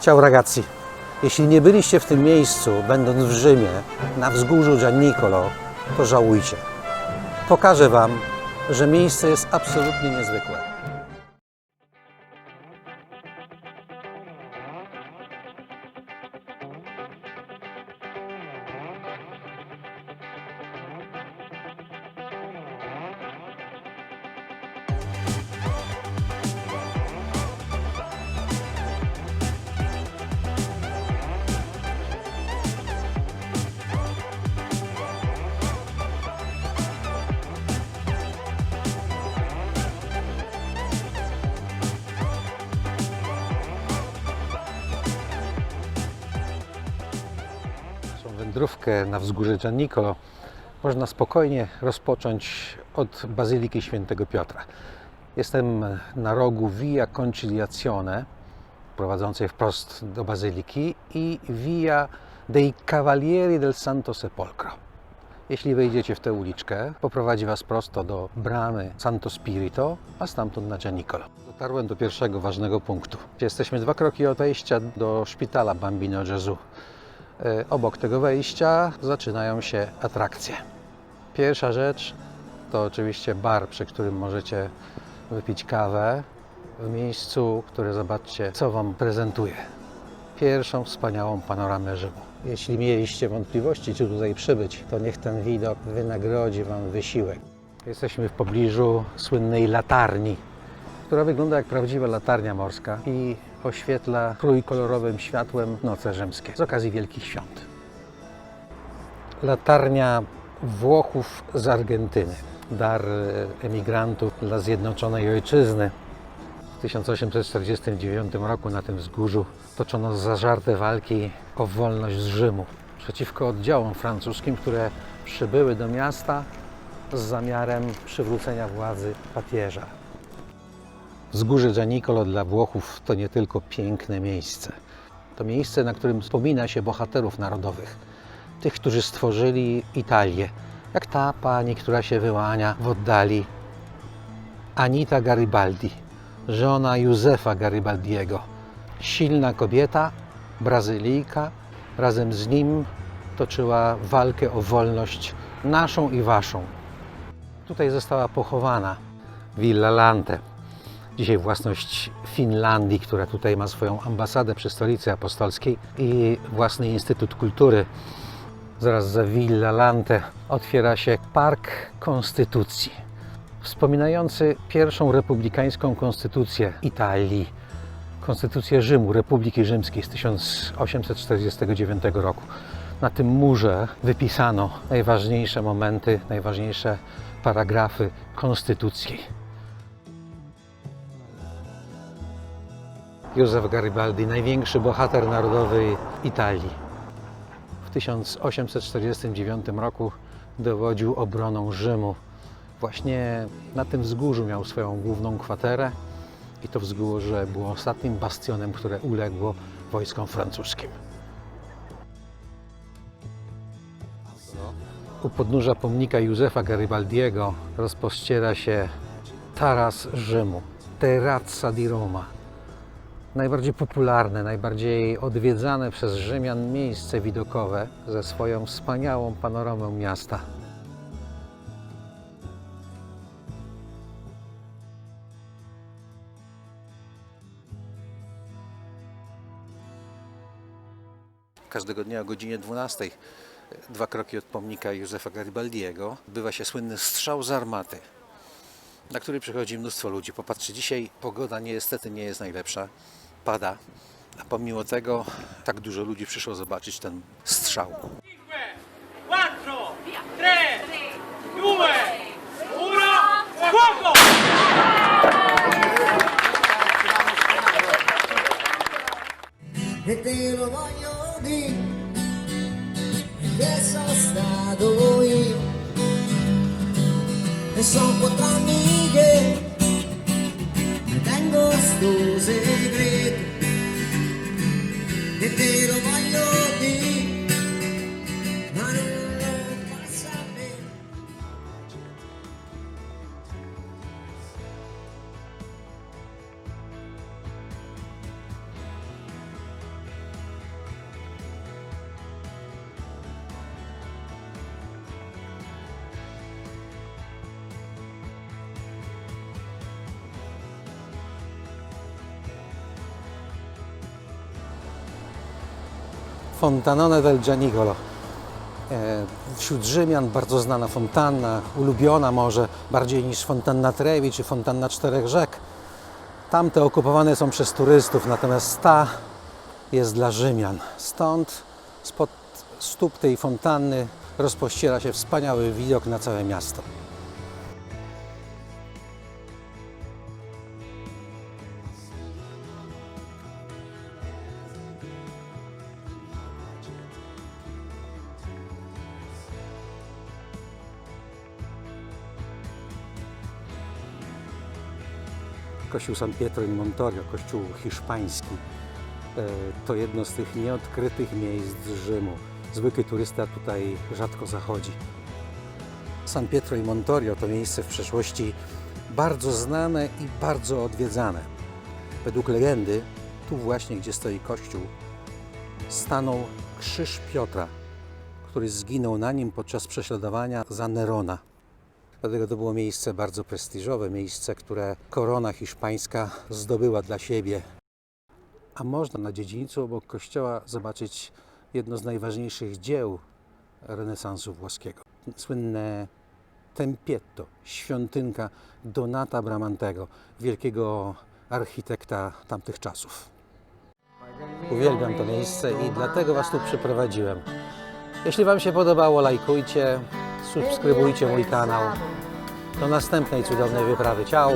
Ciao ragazzi. Jeśli nie byliście w tym miejscu, będąc w Rzymie, na wzgórzu Gian Nicolo, to żałujcie. Pokażę Wam, że miejsce jest absolutnie niezwykłe. Wędrówkę na wzgórze Gian Nicolo można spokojnie rozpocząć od Bazyliki Świętego Piotra. Jestem na rogu Via Conciliazione, prowadzącej wprost do Bazyliki i Via dei Cavalieri del Santo Sepolcro. Jeśli wejdziecie w tę uliczkę, poprowadzi Was prosto do bramy Santo Spirito, a stamtąd na Gian Nicolo. Dotarłem do pierwszego ważnego punktu. Jesteśmy dwa kroki od wejścia do szpitala Bambino Gesù. E, Obok tego wejścia zaczynają się atrakcje. Pierwsza rzecz to oczywiście bar, przy którym możecie wypić kawę w miejscu, które zobaczcie, co Wam prezentuje. Pierwszą wspaniałą panoramę Rzymu. Jeśli mieliście wątpliwości, czy tutaj przybyć, to niech ten widok wynagrodzi Wam wysiłek. Jesteśmy w pobliżu słynnej latarni, która wygląda jak prawdziwa latarnia morska i oświetla trójkolorowym światłem noce rzymskie z okazji Wielkich Świąt. Latarnia Włochów z Argentyny. Dar e, emigrantów dla Zjednoczonej Ojczyzny. W 1849 roku na tym wzgórzu toczono zażarte walki o wolność z Rzymu przeciwko oddziałom francuskim, które przybyły do miasta z zamiarem przywrócenia władzy papieża. Wzgórze Gian Nicolo dla Włochów to nie tylko piękne miejsce. To miejsce, na którym wspomina się bohaterów narodowych, tych, którzy stworzyli Italię, jak ta pani, która się wyłania w oddali, Anita Garibaldi, żona Józefa Garibaldiego. Silna kobieta, Brazylijka, razem z nim toczyła walkę o wolność naszą i waszą. Tutaj została pochowana Villa Lante, dzisiaj własność Finlandii, która tutaj ma swoją ambasadę przy stolicy apostolskiej i własny Instytut Kultury. Zaraz za Villa Lante otwiera się Park Konstytucji, wspominający pierwszą republikańską konstytucję Italii, konstytucję Rzymu, Republiki Rzymskiej z 1849 roku. Na tym murze wypisano najważniejsze momenty, najważniejsze paragrafy konstytucji. Józef Garibaldi, największy bohater narodowy Italii. W 1849 roku dowodził obroną Rzymu. Właśnie na tym wzgórzu miał swoją główną kwaterę i to wzgórze było ostatnim bastionem, które uległo wojskom francuskim. U podnóża pomnika Józefa Garibaldiego rozpościera się taras Rzymu, Terrazza di Roma najbardziej popularne, najbardziej odwiedzane przez Rzymian miejsce widokowe ze swoją wspaniałą panoramą miasta. Każdego dnia o godzinie 12, dwa kroki od pomnika Józefa Garibaldiego, bywa się słynny strzał z armaty na który przychodzi mnóstwo ludzi. Popatrzcie, dzisiaj pogoda niestety nie jest najlepsza, pada, a pomimo tego tak dużo ludzi przyszło zobaczyć ten strzał. 4, 3, 2, 1, fuoco! e te lo voglio dire che sono stato io e sono quattro anni che mi tengo sto segreto e Fontanone del Gianigolo. E, Wśród Rzymian bardzo znana fontanna, ulubiona może bardziej niż fontanna Trevi czy fontanna Czterech Rzek. Tamte okupowane są przez turystów, natomiast ta jest dla Rzymian. Stąd spod stóp tej fontanny rozpościera się wspaniały widok na całe miasto. Kościół San Pietro in Montorio, kościół hiszpański. E, To jedno z tych nieodkrytych miejsc Rzymu. Zwykły turysta tutaj rzadko zachodzi. San Pietro in Montorio to miejsce w przeszłości bardzo znane i bardzo odwiedzane. Według legendy, tu właśnie, gdzie stoi kościół, stanął krzyż Piotra, który zginął na nim podczas prześladowania za Nerona. Dlatego to było miejsce bardzo prestiżowe, miejsce, które korona hiszpańska zdobyła dla siebie. A można na dziedzińcu obok kościoła zobaczyć jedno z najważniejszych dzieł renesansu włoskiego. Słynne Tempietto, świątynka Donata Bramantego, wielkiego architekta tamtych czasów. Uwielbiam to miejsce i dlatego Was tu przyprowadziłem. Jeśli Wam się podobało, lajkujcie, subskrybujcie mój kanał. Do następnej cudownej wyprawy. Ciao!